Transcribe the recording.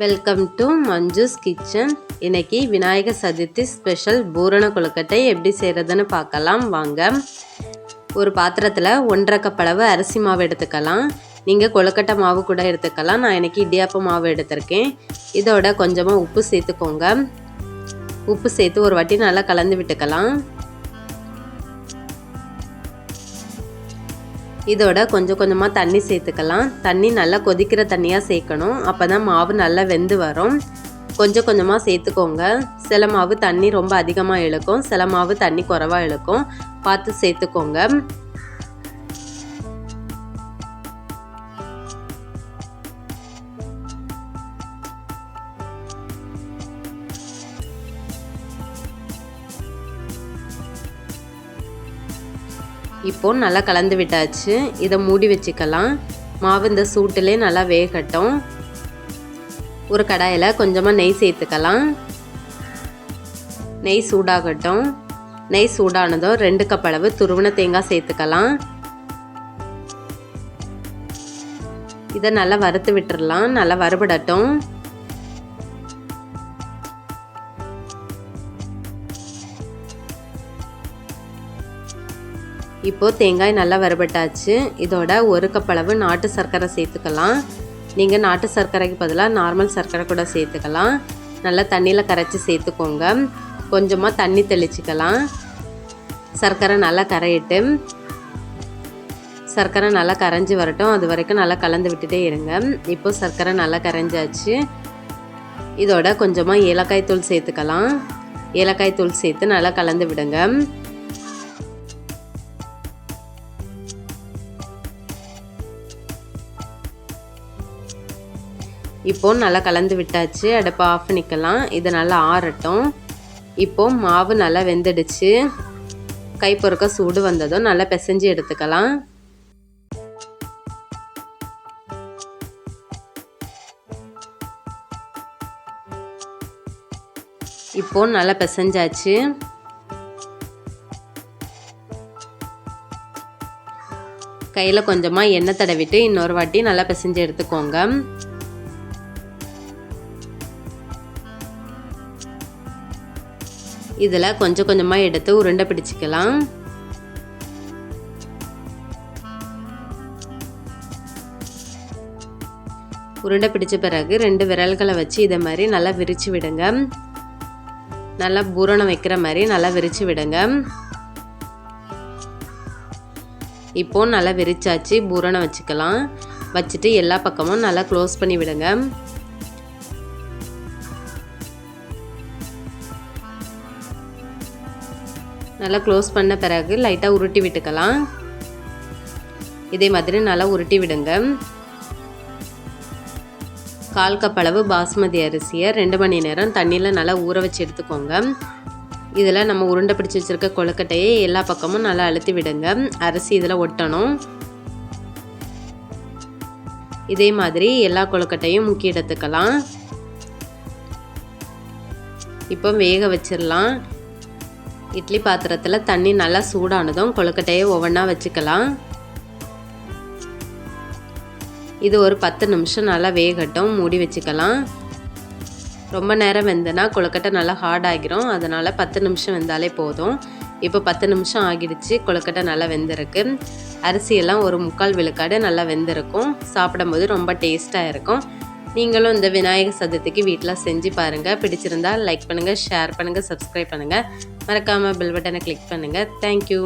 Welcome to Manju's kitchen. இன்னைக்கு Vinayagar Chaturthi special பூரண கொழுக்கட்டை எப்படி செய்கிறதுன்னு பார்க்கலாம். வாங்க. ஒரு பாத்திரத்தில் ஒன்றரை கப் அளவு அரிசி மாவு எடுத்துக்கலாம். நீங்கள் கொழுக்கட்டை மாவு கூட எடுத்துக்கலாம். நான் இன்னைக்கு இடியாப்ப மாவு எடுத்திருக்கேன். இதோட கொஞ்சமாக உப்பு சேர்த்துக்கோங்க. உப்பு சேர்த்து ஒரு வாட்டி நல்லா கலந்து விட்டுக்கலாம். இதோட கொஞ்சம் கொஞ்சமாக தண்ணி சேர்த்துக்கலாம். தண்ணி நல்லா கொதிக்கிற தண்ணியாக சேர்க்கணும். அப்போ தான் மாவு நல்லா வெந்து வரும். கொஞ்சம் கொஞ்சமாக சேர்த்துக்கோங்க. சில மாவு தண்ணி ரொம்ப அதிகமாக இழுக்கும். சில மாவு தண்ணி குறவாக இழுக்கும். பார்த்து சேர்த்துக்கோங்க. இப்போ நல்லா கலந்து விட்டாச்சு. இதை மூடி வச்சுக்கலாம். மாவு இந்த சூட்டிலே நல்லா வேகட்டும். ஒரு கடாயில் கொஞ்சமாக நெய் சேர்த்துக்கலாம். நெய் சூடாகட்டும். நெய் சூடானதும் ரெண்டு கப் அளவு துருவன தேங்காய் சேர்த்துக்கலாம். இதை நல்லா வறுத்து விட்டுடலாம் நல்லா வறுபடட்டும். இப்போது தேங்காய் நல்லா வரப்பட்டாச்சு இதோட ஒரு கப் அளவு நாட்டு சர்க்கரை சேர்த்துக்கலாம். நீங்கள் நாட்டு சர்க்கரைக்கு பதிலாக நார்மல் சர்க்கரை கூட சேர்த்துக்கலாம். நல்லா தண்ணியில் கரைச்சி சேர்த்துக்கோங்க. கொஞ்சமாக தண்ணி தெளிச்சிக்கலாம். சர்க்கரை நல்லா கரையிட்டு சர்க்கரை நல்லா கரைஞ்சி வரட்டும். அது வரைக்கும் நல்லா கலந்து விட்டுட்டே இருங்க. இப்போ சர்க்கரை நல்லா கரைஞ்சாச்சு. இதோட கொஞ்சமாக ஏலக்காய் தூள் சேர்த்துக்கலாம். ஏலக்காய் தூள் சேர்த்து நல்லா கலந்து விடுங்க. இப்போ நல்லா கலந்து விட்டாச்சு. அடுப்பை ஆஃப் பண்ணிக்கலாம். இது நல்லா ஆறட்டும். இப்போ மாவு நல்லா வெந்துடுச்சு. கை பொறுக்க சூடு வந்ததும் நல்லா பிசைஞ்சு எடுத்துக்கலாம். இப்போ நல்லா பிசைஞ்சாச்சு. கையில் கொஞ்சமாக எண்ணெய் தடவிட்டு இன்னொரு வாட்டி நல்லா பிசைஞ்சு எடுத்துக்கோங்க. இதில் கொஞ்சம் கொஞ்சமாக எடுத்து உருண்டை பிடிச்சிக்கலாம். உருண்டை பிடிச்ச பிறகு ரெண்டு விரல்களை வச்சு இதை மாதிரி நல்லா விரித்து விடுங்க. நல்லா பூரணம் வைக்கிற மாதிரி நல்லா விரித்து விடுங்க. இப்போ நல்லா விரிச்சாச்சு பூரணம் வச்சுக்கலாம். வச்சுட்டு எல்லா பக்கமும் நல்லா க்ளோஸ் பண்ணி விடுங்க. நல்லா க்ளோஸ் பண்ண பிறகு லைட்டாக உருட்டி விட்டுக்கலாம். இதே மாதிரி நல்லா உருட்டி விடுங்க. கால் கப் அளவு பாஸ்மதி அரிசியை ரெண்டு மணி நேரம் தண்ணியில் நல்லா ஊற வச்சு எடுத்துக்கோங்க. இதில் நம்ம உருண்டை பிடிச்சி வச்சுருக்க கொழுக்கட்டையை எல்லா பக்கமும் நல்லா அழுத்தி விடுங்க. அரிசி இதில் ஒட்டணும். இதே மாதிரி எல்லா கொழுக்கட்டையும் முக்கி எடுத்துக்கலாம். இப்போ வேக வச்சிடலாம் இட்லி பாத்திரத்தில் தண்ணி நல்லா சூடானதும் கொழுக்கட்டையை ஒவ்வொன்றா வச்சுக்கலாம். இது ஒரு பத்து நிமிஷம் நல்லா வேகட்டும் மூடி வச்சுக்கலாம். ரொம்ப நேரம் வெந்தனா கொழுக்கட்டை நல்லா ஹார்ட் ஆகிரும். அதனால் பத்து நிமிஷம் வெந்தாலே போதும். இப்போ பத்து நிமிஷம் ஆகிடுச்சு கொழுக்கட்டை நல்லா வெந்திருக்கு. அரிசியெல்லாம் ஒரு முக்கால் விழுக்காடு நல்லா வெந்திருக்கும். சாப்பிடும்போது ரொம்ப டேஸ்ட்டாக இருக்கும். நீங்களும் இந்த விநாயகர் சதுர்த்திக்கு வீட்டில் செஞ்சு பாருங்கள் பிடிச்சிருந்தா லைக் பண்ணுங்கள் ஷேர் பண்ணுங்கள் சப்ஸ்கிரைப் பண்ணுங்கள் மறக்காமல் பெல் பட்டனை கிளிக் பண்ணுங்கள் தேங்க்யூ